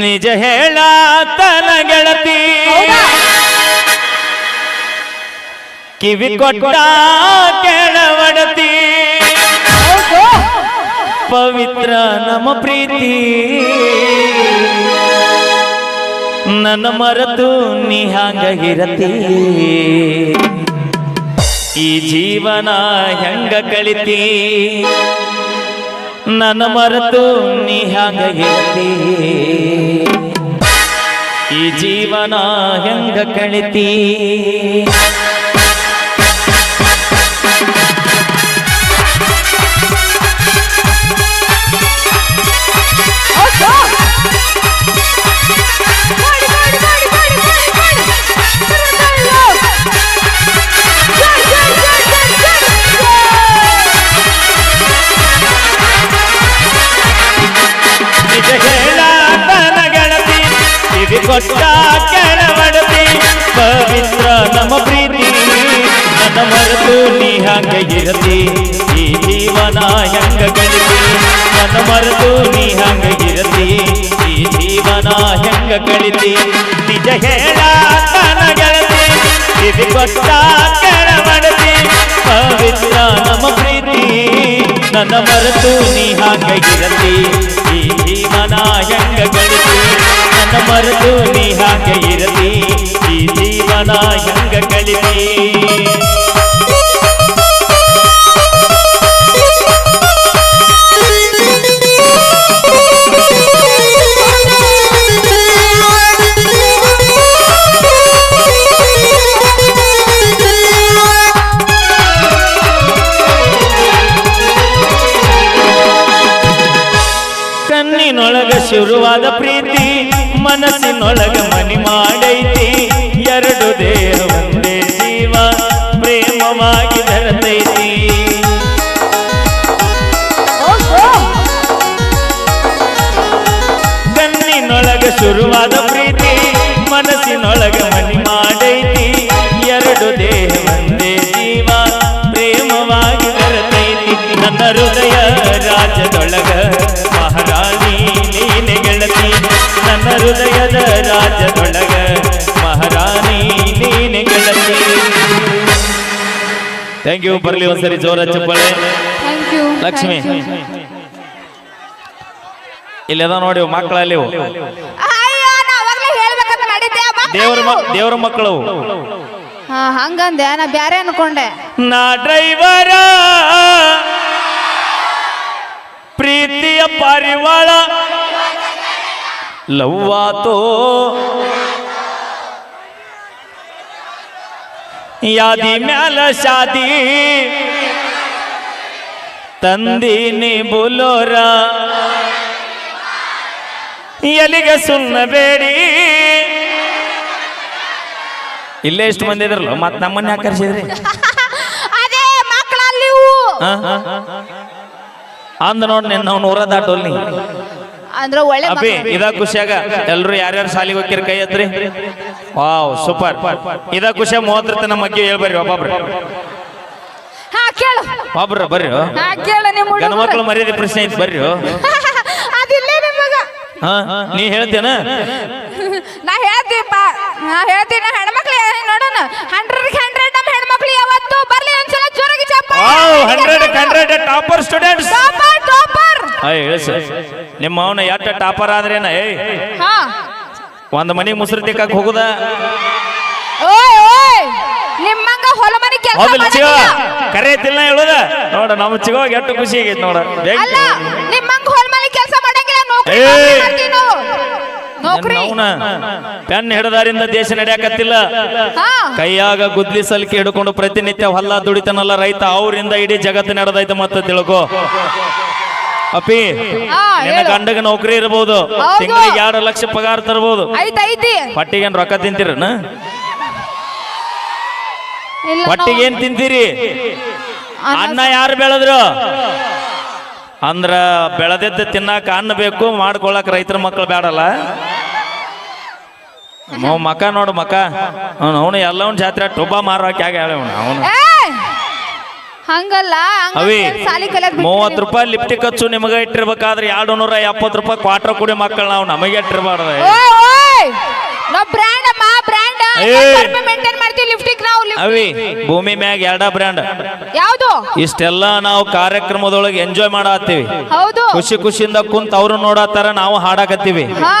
ನಿಜ ಹೇಳ ತನ ಗೆಳತಿ. ಕಿವಿ ಕೊಟ್ಟ ಕೆಳವಡತಿ. ಪವಿತ್ರ ನಮ್ಮ ಪ್ರೀತಿ. ನನ್ನ ಮರೆತು ನೀ ಹಂಗಿರತಿ ಈ ಜೀವನ ಹೆಂಗ ಕಳಿತಿ? ನನ್ನ ಮರೆತು ನೀ ಹಂಗಿರತಿ ಈ ಜೀವನ ಹೆಂಗ ಕಳಿತಿ ಕೊಟ್ಟ ಕೆಳವಡತಿ ಪವಿತ್ರ ನಮ್ಮ ಪ್ರೀತಿ, ನನ್ನ ಮರೆತು ನೀ ಹಂಗ ಇರತಿ, ಈ ಜೀವನ ಹೆಂಗ ಕಳಿತಿ? ನನ್ನ ಮರೆತು ನೀ ಹಂಗ ಇರತಿ, ಈ ಜೀವನ ಹೆಂಗ ಕಳಿತಿ? ನಿಜ ಹೇಳ ಗೆಳತಿ ಕಿವಿ ಕೊಟ್ಟ ಕೆಳವಡತಿ ಪವಿತ್ರ ನಮ್ಮ ಪ್ರೀತಿ, ನನ್ನ ಮರೆತು ನೀ ಹಾಗ ಇರತಿ. ಮರೆತು ನೀ ಹಾಗ ಇರಲಿ ಈ ಜೀವನ ಹೆಂಗ ಕಳಿತಿ ಕಣ್ಣಿನೊಳಗ ಶುರುವಾದ ಪ್ರೀತಿ ಮನಸ್ಸಿನೊಳಗ ಮನಿ ಮಾಡೈತಿ. ಎರಡು ದೇಹ ಒಂದೇ ಜೀವ ಪ್ರೇಮವಾಗಿ ಬೆರೆತೈತಿ. ಕಣ್ಣಿನೊಳಗ ಶುರುವಾದ ಪ್ರೀತಿ ಮನಸ್ಸಿನೊಳಗ ಥ್ಯಾಂಕ್ ಯು ಬರ್ಲಿ ಒಂದ್ಸರಿ ಜೋರ ಚಪ್ಪಳೆ ಥ್ಯಾಂಕ್ ಯು ಲಕ್ಷ್ಮಿ. ಇಲ್ಲದ ನೋಡಿ ಮಕ್ಕಳಲ್ಲಿ ದೇವ್ರ ದೇವ್ರ ಮಕ್ಕಳು ಹಾ ಹಂಗಂದೆ. ನಾ ಬ್ಯಾರೆ ಅನ್ಕೊಂಡೆ. ನಾ ಡ್ರೈವರ. ಪ್ರೀತಿಯ ಪಾರಿವಾಳ. ಲವ್ವಾತೋ. ಯಾದಿ ಮ್ಯಾಲ ಶಾದಿ. ತಂದೀನಿ ಬುಲೋರ. ಎಲ್ಲಿಗೆ ಸುಣ್ಣಬೇಡಿ ಇಲ್ಲೇ ಎಷ್ಟು ಮಂದಿ ಇದ್ರಲ್ಲ ಮತ್ ನಮ್ಮನ್ನ ಆಕರ್ಷಿದ್ರಿ ಕರ್ಸಿದ್ರಿ? ಅದೇ ಮಕ್ಕಳಲ್ಲಿ ಅಂದ ನೋಡ್ ನಾವು ನೂರ ದಾಟೋಲ್ ನೀ. ಅಂದ್ರ ಒಳ್ಳೆ ಮಕ್ಳು. ಇದ ಖುಷಿಯಾಗ ಎಲ್ರು ಯಾರ್ಯಾರು ಶಾಲಿಗೆ ಹೋಗಿರ್ ಕೈ ಹತ್ರಿ ವಾವ್ ಸೂಪರ್. ಇದ ಖುಷಿ ಮೂವತ್ತರ ತನ ಮಗ್ಗೆ ಹೇಳ್ಬರ್ರಿ ಒಬ್ಬೊಬ್ರು. ಹಾ ಕೇಳು. ಒಬ್ರು ಬರ್ರಿ. ಹಾ ಕೇಳು ನಿಮ್ಮ ಹುಡುಗರು. ಮರ್ಯಾದೆ ಪ್ರಶ್ನೆ ಐತಿ ಬರ್ರಿ. ಅದಿಲ್ಲೇ ನಿಮಗ ಹಾ ನೀ ಹೇಳ್ತೇನ ನಾ ಹೇಳ್ತೀಪ್ಪ. ನಾ ಹೇಳ್ತೀನಿ ಹೆಣ್ಮಕ್ಳು ನೋಡೋಣ. ಹಂಡ್ರೆಡ್ ಹಂಡ್ರೆಡ್ ನಮ್ಮ ಹೆಣ್ಮಕ್ಳು ಯಾವತ್ತು ಬರ್ಲಿ ಒಂದ್ಸಲ ಜೋರಾಗಿ wow hundred hundred topper students. Topper topper ಹೇಳಿ ನಿಮ್ಮ ಅವನ ಎಟ್ಟ ಟಾಪರ್ ಆದ್ರೇನ? ಏಯ್. ಹಾ. ಒಂದ್ ಮನಿ ಮುಸ್ರಿ ತಿಕ್ಕಕ್ ಹೋಗುದ? ಓಯ್ ಓಯ್. ನಿಮ್ಮಂಗ ಹೊಲ ಮನೆ ಕೆಲಸ ಹೌದಿಲ್ಲ ಚಿಗ ಕರೆ ಐತಿಲ್ಲ ಹೇಳುದ? ನೋಡ ನಮ್ಮ ಚಿಗೋ ಎಷ್ಟು ಖುಷಿ ಆಗೈತಿ ನೋಡ. ಅಲ್ಲ ನಿಮ್ಮಂಗ ಹೊಲ ಮನೆ ಕೆಲಸ ಮಾಡಂಗಿಲ್ಲ ನೌಕರಿ! ಮಾಡ್ತೀವಿ ನಾವು. ನೌಕರಿ. ಅವನ ಪೆನ್ ಹಿಡದಾರಿಂದ ದೇಶ ನಡೆಯಕತ್ತಿಲ್ಲ. ಕೈಯಾಗ ಗುದ್ಲಿ ಸಲ್ಕಿ ಹಿಡ್ಕೊಂಡು ಪ್ರತಿನಿತ್ಯ ಹೊಲ ದುಡಿತನಲ್ಲ ರೈತ ಅವರಿಂದ ಇಡೀ ಜಗತ್ತು ನಡೆದೈತೆ ಮತ್ತೆ ತಿಳ್ಕೊ. ಅಪ್ಪಿ ನಿನ್ನ ಗಂಡಗ ನೌಕರಿ ಇರಬಹುದು ಹೌದು. ತಿಂಗಳಿಗೆ ಎರಡು ಲಕ್ಷ ಪಗಾರ ತರಬಹುದು ಐತಿ ಐತಿ ಪಟ್ಟಿಗೇನ್ ರೊಕ್ಕ ತಿಂತೀರನ ಇಲ್ಲ ಪಟ್ಟಿಗೆ ಏನ್ ತಿಂತೀರಿ? ಅನ್ನ ಯಾರು ಬೆಳೆದ್ರು? ಅಂದ್ರ ಬೆಳೆದಿದ್ದ ತಿನ್ನಾಕ ಅನ್ನ ಬೇಕು ಮಾಡ್ಕೊಳಕ್ ರೈತರ ಮಕ್ಕಳು ಬೇಡಲ್ಲ ಮಕ್ಕ ಮಕ ನೋಡು ಮಕ. ಅವನು ಅವನು ಎಲ್ಲವನ್ ಜಾತ್ರೆ ಟೊಬ್ಬ ಮಾರೋಕೆ ಆಗ ಹೇಳ ಅವನು. ಅವನು ಹಂಗಲ್ಲ ಅವಿ ಸಾಲಿ ಕಲಿಯಕ್ ಮೂವತ್ತು ರೂಪಾಯಿ ಲಿಪ್ಟಿಕ್ ಹಚ್ಚು ನಿಮಗೆ ಇಟ್ಟಿರ್ಬೇಕಾದ್ರೆ ಎರಡು ನೂರ ಎಪ್ಪತ್ತು ರೂಪಾಯಿ ಕ್ವಾರ್ಟರ್ ಕುಡಿ ಮಕ್ಕಳು ನಾವು ನಮಗೆ ಇಟ್ಟಿರ್ಬಾರ್ದು. ಓಯ್ ಓಯ್! ನಾವ್ ಬ್ರ್ಯಾಂಡ್ ಅಮ್ಮ ಬ್ರ್ಯಾಂಡ್ ಏಯ್. ಮೇಂಟೈನ್ ಮಾಡ್ತೀವಿ ಲಿಫ್ಟಿಗೆ ನಾವು lift- ಅವಿ ಭೂಮಿ ಮ್ಯಾಗ ಎರಡ ಬ್ರ್ಯಾಂಡ್ ಯಾವ್ದು? ಇಷ್ಟೆಲ್ಲ ನಾವು ಕಾರ್ಯಕ್ರಮದೊಳಗೆ ಎಂಜಾಯ್ ಮಾಡತ್ತೀವಿ. ಹೌದು. ಖುಷಿ ಖುಷಿಯಿಂದ ಕುಂತ ಅವ್ರು ನೋಡತ್ತಾರ ನಾವು ಹಾಡಾಕತ್ತೀವಿ. ಹಾ.